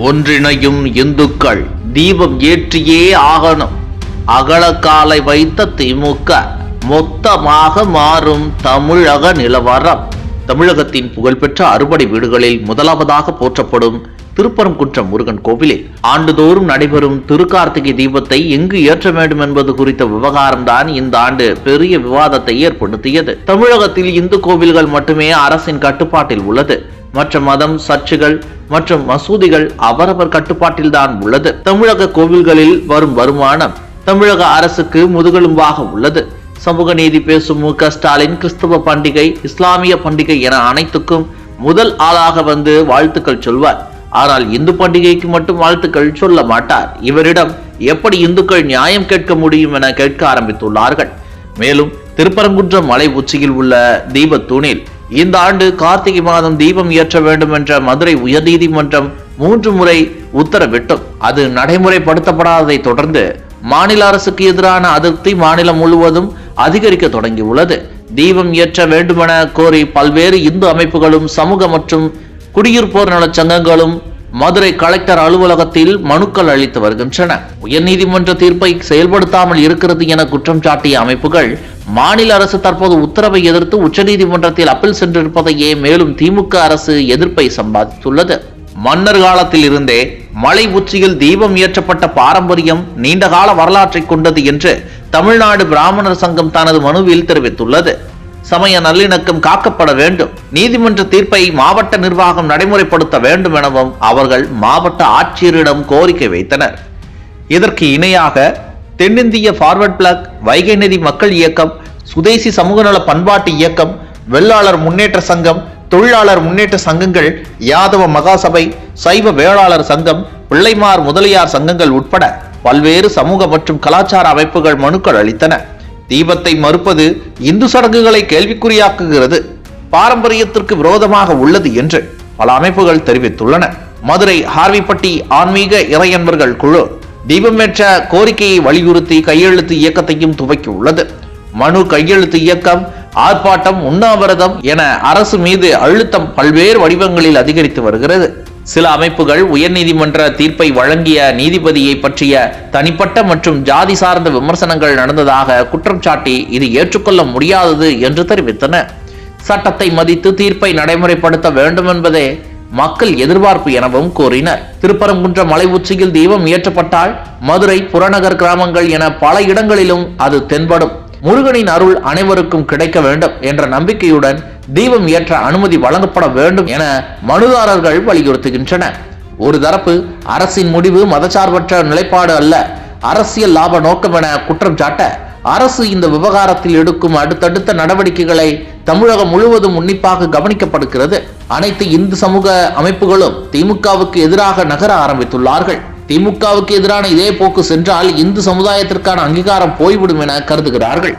ஒன்றிணையும் இந்துக்கள் தீபம் ஏற்றியே ஆகணும். அகலக்காலை வைத்த திமுக மொத்தமாக மாறும் தமிழக நிலவரம். தமிழகத்தின் புகழ்பெற்ற அறுபடை வீடுகளில் முதலாவதாக போற்றப்படும் திருப்பரங்குன்றம் முருகன் கோவிலில் ஆண்டுதோறும் நடைபெறும் திருக்கார்த்திகை தீபத்தை எங்கு ஏற்ற வேண்டும் என்பது குறித்த விவகாரம்தான் இந்த ஆண்டு பெரிய விவாதத்தை ஏற்படுத்தியது. தமிழகத்தில் இந்து கோவில்கள் மட்டுமே அரசின் கட்டுப்பாட்டில் உள்ளது. மற்ற மதம் சர்ச்சுகள் மற்றும் மசூதிகள் அவரவர் கட்டுப்பாட்டில்தான் உள்ளது. தமிழக கோவில்களில் வரும் வருமானம் தமிழக அரசுக்கு முதுகெலும்பாக உள்ளது. சமூக நீதி பேசும் மு க ஸ்டாலின் கிறிஸ்தவ பண்டிகை இஸ்லாமிய பண்டிகை என அனைத்துக்கும் முதல் ஆளாக வந்து வாழ்த்துக்கள் சொல்வார். ஆனால் இந்து பண்டிகைக்கு மட்டும் வாழ்த்துக்கள் சொல்ல மாட்டார். இவரிடம் எப்படி இந்துக்கள் நியாயம் கேட்க முடியும் என கேட்க ஆரம்பித்துள்ளார்கள். மேலும் திருப்பரங்குன்றம் மலை உச்சியில் உள்ள தீபத்தூணில் இந்த ஆண்டு கார்த்திகை மாதம் தீபம் ஏற்ற வேண்டும் என்ற மதுரை உயர்நீதிமன்றம் மூன்று முறை உத்தரவிட்டும். அது நடைமுறைப்படுத்தப்படாததை தொடர்ந்து மாநில அரசுக்கு எதிரான அதிருப்தி மாநிலம் முழுவதும் அதிகரிக்க தொடங்கியுள்ளது. தீபம் ஏற்ற வேண்டுமென கோரி பல்வேறு இந்து அமைப்புகளும் சமூக மற்றும் குடியிருப்போர் நலச் சங்கங்களும் மதுரை கலெக்டர் அலுவலகத்தில் மனுக்கள் அளித்து வருகின்றன. உயர்நீதிமன்ற தீர்ப்பை செயல்படுத்தாமல் இருக்கிறது என குற்றம் சாட்டிய அமைப்புகள் மாநில அரசு தற்போது உத்தரவை எதிர்த்து உச்சநீதிமன்றத்தில் அப்பீல் சென்றிருப்பதையே மேலும் திமுக அரசு எதிர்ப்பை சம்பாதித்துள்ளது. மன்னர் காலத்தில் இருந்தே மலை உச்சியில் தீபம் ஏற்றப்பட்ட பாரம்பரியம் நீண்டகால வரலாற்றை கொண்டது என்று தமிழ்நாடு பிராமணர் சங்கம் தனது மனுவில் தெரிவித்துள்ளது. சமய நல்லிணக்கம் காக்கப்பட வேண்டும். நீதிமன்ற தீர்ப்பை மாவட்ட நிர்வாகம் நடைமுறைப்படுத்த வேண்டும் எனவும் அவர்கள் மாவட்ட ஆட்சியரிடம் கோரிக்கை வைத்தனர். இதற்கு இணையாக தென்னிந்திய ஃபார்வர்ட் பிளாக் வைகை நதி மக்கள் இயக்கம் சுதேசி சமூக நல பண்பாட்டு இயக்கம் வெள்ளாளர் முன்னேற்ற சங்கம் தொழிலாளர் முன்னேற்ற சங்கங்கள் யாதவ மகாசபை சைவ வேளாளர் சங்கம் பிள்ளைமார் முதலியார் சங்கங்கள் உட்பட பல்வேறு சமூக மற்றும் கலாச்சார அமைப்புகள் மனுக்கள் அளித்தன. தீபத்தை மறுப்பது இந்து சடங்குகளை கேள்விக்குறியாக்குகிறது. பாரம்பரியத்திற்கு விரோதமாக உள்ளது என்று பல அமைப்புகள் தெரிவித்துள்ளன. மதுரை ஹார்விப்பட்டி ஆன்மீக இறையன்பர்கள் குழு தீபமேற்ற கோரிக்கையை வலியுறுத்தி கையெழுத்து இயக்கத்தையும் துவக்கியுள்ளது. மனு கையெழுத்து இயக்கம் ஆர்ப்பாட்டம் உண்ணாவிரதம் என அரசு மீது அழுத்தம் பல்வேறு வடிவங்களில் அதிகரித்து வருகிறது. சில அமைப்புகள் உயர்நீதிமன்ற தீர்ப்பை வழங்கிய நீதிபதியை பற்றிய தனிப்பட்ட மற்றும் ஜாதி சார்ந்த விமர்சனங்கள் நடந்ததாக குற்றம் சாட்டி இது ஏற்றுக்கொள்ள முடியாதது என்று தெரிவித்தன. சட்டத்தை மதித்து தீர்ப்பை நடைமுறைப்படுத்த வேண்டும் என்பதே மக்கள் எதிர்பார்ப்பு எனவும் கூறினர். திருப்பரங்குன்ற மலை உச்சியில் தீபம் ஏற்றப்பட்டால் மதுரை புறநகர் கிராமங்கள் என பல இடங்களிலும் அது தென்படும். முருகனின் அருள் அனைவருக்கும் கிடைக்க வேண்டும் என்ற நம்பிக்கையுடன் தீபம் ஏற்ற அனுமதி வழங்கப்பட வேண்டும் என மனுதாரர்கள் வலியுறுத்துகின்றனர் ஒரு தரப்பு அரசின் முடிவு மதச்சார்பற்ற நிலைப்பாடு அல்ல அரசியல் லாப நோக்கம் என குற்றம் சாட்ட அரசு இந்த விவகாரத்தில் எடுக்கும் அடுத்தடுத்த நடவடிக்கைகளை தமிழகம் முழுவதும் உன்னிப்பாக கவனிக்கப்படுகிறது. அனைத்து இந்து சமூக அமைப்புகளும் திமுகவுக்கு எதிராக நகர ஆரம்பித்துள்ளார்கள். திமுகவுக்கு எதிரான இதே போக்கு சென்றால் இந்து சமுதாயத்திற்கான அங்கீகாரம் போய்விடும் என கருதுகிறார்கள்.